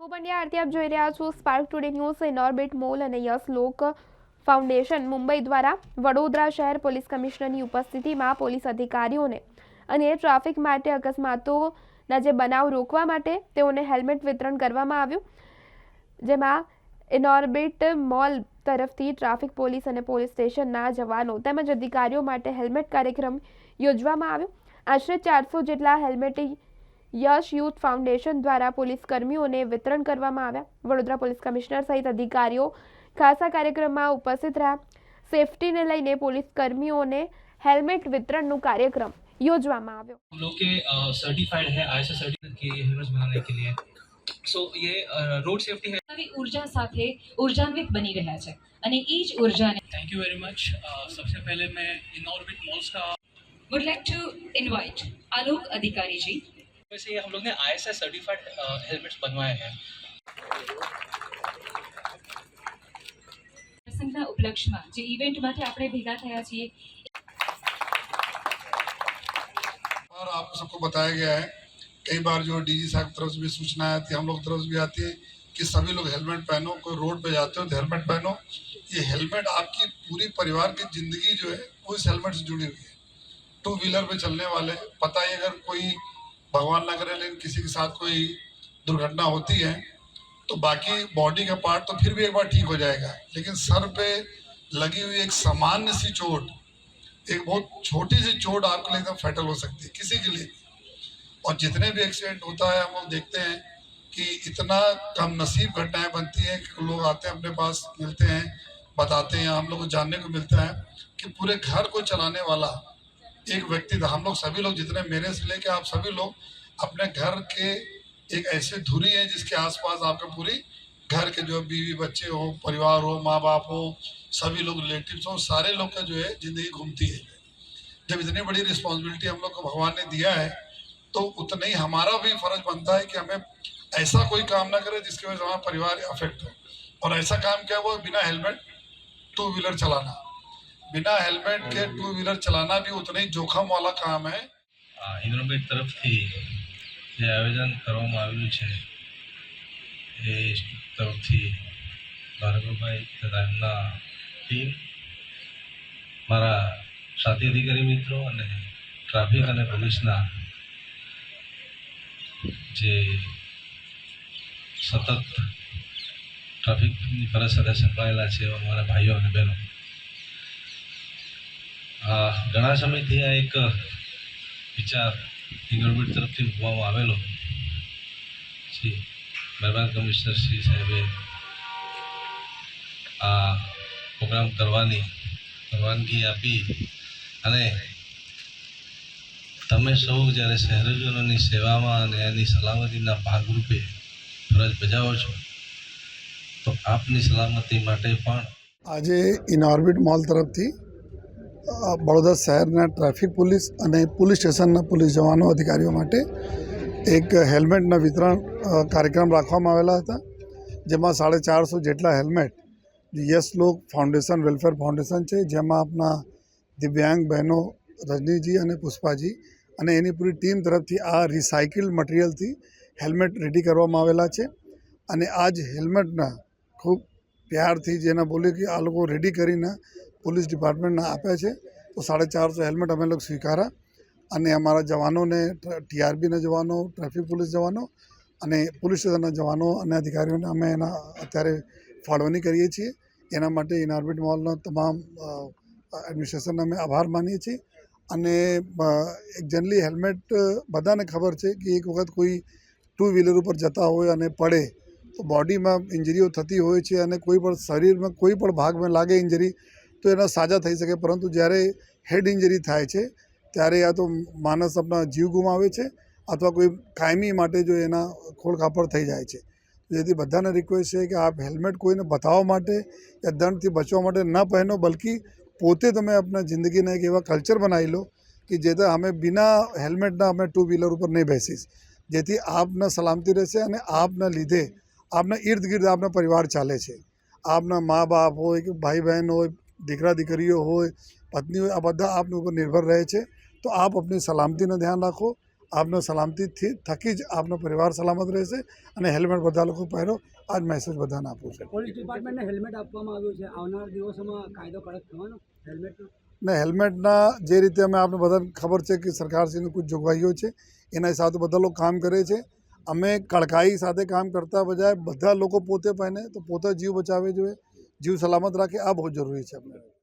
હું પંડ્યા આરતી આપ જોઈ રહ્યા છો. Spark Today News in mall અને યસ લોક ફાઉન્ડેશન મુંબઈ દ્વારા વડોદરા શહેર પોલીસ કમિશનરની ઉપસ્થિતિમાં પોલીસ અધિકારીઓને અને ટ્રાફિક માટે અકસ્માતોના જે બનાવ રોકવા માટે તેઓને હેલ્મેટ વિતરણ કરવામાં આવ્યું, જેમાં ઇનોર્બિટ મોલ તરફથી ટ્રાફિક પોલીસ અને પોલીસ સ્ટેશનના જવાનો તેમજ અધિકારીઓ માટે હેલ્મેટ કાર્યક્રમ યોજવામાં આવ્યો. આશરે ચારસો જેટલા હેલ્મેટ યશ યુથ ફાઉન્ડેશન દ્વારા પોલીસ કર્મીઓને વિતરણ કરવામાં આવ્યા વડોદરા પોલીસ કમિશનર સહિત અધિકારીઓ ખાસા કાર્યક્રમમાં ઉપસ્થિત રહ્યા સેફટીને લઈને પોલીસ કર્મીઓને હેલ્મેટ વિતરણનું કાર્યક્રમ યોજવામાં આવ્યો हम लोग के सर्टिफाइड है आई एस सर्टिफिकेट के हेलमेट्स बनाने के लिए सो ये रोड सेफ्टी है નવી ઉર્જા સાથે ઉર્જાન્વિત બની રહ્યા છે અને એ જ ઉર્જાને थैंक यू वेरी मच सबसे पहले मैं इनऑर्बिट मॉल्स का would like to invite Alok અધિકારીજી वैसे ये हम लोग ने आई एस सर्टिफाइड हेलमेट्स बनवाए हैं પ્રસંગના ઉપલક્ષમાં જે ઇવેન્ટ માટે આપણે ભેગા થયા છીએ और आप सबको बताया गया है कई बार जो डीजी साहब की तरफ से भी सूचना आती है हम लोग की तरफ से भी आती है कि सभी लोग हेलमेट पहनो कोई रोड पे जाते हो तो हेलमेट पहनो ये हेलमेट आपकी पूरी परिवार की जिंदगी जो है वो इस हेलमेट से जुड़ी हुई है टू व्हीलर पे चलने वाले पता ही अगर कोई भगवान ना करे लेकिन किसी के साथ कोई दुर्घटना होती है तो बाकी बॉडी का पार्ट तो फिर भी एक बार ठीक हो जाएगा। लेकिन सर पे लगी हुई एक सामान्य सी चोट, एक बहुत छोटी सी चोट आपके लिए एकदम फैटल हो सकती है, किसी के लिए। और जितने भी एक्सीडेंट होता है, हम लोग देखते हैं कि इतना कम नसीब घटनाएँ बनती हैं कि लोग आते हैं अपने पास, मिलते हैं, बताते हैं, हम लोग को जानने को मिलता है कि पूरे घर को चलाने वाला एक व्यक्ति हम लोग सभी लोग जितने मेरे से लेके आप सभी लोग अपने घर के एक ऐसे धुरी है जिसके आसपास आपके पूरी घर के जो बीवी बच्चे हो, परिवार हो माँ बाप हो, सभी लोग रिलेटिव्स हो, सारे लोग का जो है ज़िंदगी घूमती है। जब इतनी बड़ी रिस्पॉन्सिबिलिटी हम लोग को भगवान ने दिया है तो उतना ही हमारा भी फ़र्ज़ बनता है कि हमें ऐसा कोई काम ना करे जिसकी वजह से हमारा परिवार अफेक्ट हो। और ऐसा काम क्या वो बिना हेलमेट टू व्हीलर चलाना। बिना हेलमेट के टू व्हीलर चलाना भी उतना ही जोखम वाला काम है આ ઇનોવેટ તરફથી જે આયોજન કરવામાં આવ્યું છે એ તરફથી ભાર્ગવભાઈ તથા એમના ટીમ મારા સાથી અધિકારી મિત્રો અને ટ્રાફિક અને પોલીસના જે સતત ટ્રાફિકની ફરજ સાથે સંકળાયેલા છે એવા મારા ભાઈઓ અને બહેનો આ ઘણા સમયથી આ એક વિચાર ગવર્મેન્ટ તરફથી મૂકવામાં આવેલો. શ્રી મહેરબાન કમિશનર શ્રી સાહેબે આ પ્રોગ્રામ કરવાની પરવાનગી આપી અને તમે સૌ જ્યારે શહેરજનોની સેવામાં અને એની સલામતીના ભાગરૂપે ફરજ બજાવો છો, તો આપની સલામતી માટે પણ આજે ઇનઓર્બિટ મોલ તરફથી બડોદરા શહેરના ટ્રાફિક પોલીસ અને પોલીસ સ્ટેશનના પોલીસ જવાનો અધિકારીઓ માટે એક હેલ્મેટના વિતરણ કાર્યક્રમ રાખવામાં આવેલા હતા, જેમાં સાડા ચારસો જેટલા helmet Yes Lok Foundation, welfare foundation છે, જેમાં આપણા દિવ્યાંગ બહેનો રજનીજી અને પુષ્પાજી અને એની પૂરી ટીમ તરફથી આ રિસાયકલ મટીરિયલથી હેલ્મેટ રેડી કરવામાં આવેલા છે અને આ જ હેલ્મેટના ખૂબ પ્યારથી જેના બોલ્યું કે આ લોકો રેડી કરીને પોલીસ ડિપાર્ટમેન્ટના આપ્યા છે. તો સાડા ચારસો હેલ્મેટ અમે લોકો સ્વીકારા અને અમારા જવાનોને ટીઆરબીના જવાનો, ટ્રાફિક પોલીસ જવાનો અને પોલીસ સ્ટેશનના જવાનો અને અધિકારીઓને અમે એના અત્યારે ફાળવણી કરીએ છીએ. એના માટે ઇનઓર્બિટ મોલના તમામ એડમિનિસ્ટ્રેશનને અમે આભાર માનીએ છીએ. અને એક જનરલી હેલ્મેટ બધાને ખબર છે કે એક વખત કોઈ ટુ વ્હીલર ઉપર જતા હોય અને પડે તો બોડીમાં ઇન્જરીઓ થતી હોય છે અને કોઈ પણ શરીરમાં કોઈ પણ ભાગમાં લાગે ઇન્જરી તો એના સાજા થઈ શકે, પરંતુ જ્યારે હેડ ઇન્જરી થાય છે, ત્યારે યા તો માણસ આપણા જીવ ગુમાવે છે, અથવા કોઈ કાયમી માટે જો એના ખોળખાપડ થઈ જાય છે. જેથી બધાને રિક્વેસ્ટ છે કે આપ હેલ્મેટ કોઈને બતાવવા માટે યા દંડથી બચવા માટે ન પહેનો, બલકી પોતે તમે આપણા જિંદગીના એક એવા કલ્ચર બનાવી લો, કે જેથી અમે બિના હેલ્મેટના અમે ટુ વ્હીલર ઉપર નહીં બેસીશ. જેથી આપના સલામતી રહેશે અને આપના લીધે આપના ઇર્દ ગિર્દ આપના પરિવાર ચાલે છે. આપના મા બાપ હોય કે ભાઈ બહેન હોય દીકરા દીકરીઓ હોય પત્ની હોય આ બધા આપની ઉપર નિર્ભર રહે છે. તો આપ આપની સલામતીનું ધ્યાન રાખો. આપનો સલામતીથી થકી જ આપનો પરિવાર સલામત રહેશે અને હેલ્મેટ બધા લોકો પહેરો. આ જ મેસેજ બધાને આપું છું. પોલીસ ડિપાર્ટમેન્ટને હેલ્મેટ આપવામાં આવ્યું છે. આવનાર દિવસોમાં કાયદો કડક થવાનો? હેલ્મેટનો ને? હેલ્મેટના જે રીતે અમે આપણે બધાને ખબર છે કે સરકારશ્રીની કુછ જોગવાઈઓ છે એના હિસાબે બધા લોકો કામ કરે છે. અમે કડકાઈ સાથે કામ કરતા બજાય બધા લોકો પોતે પહેને તો પોતે જીવ બચાવે જોઈએ. જીવ સલામત રાખે આ બહુ જરૂરી છે આપણે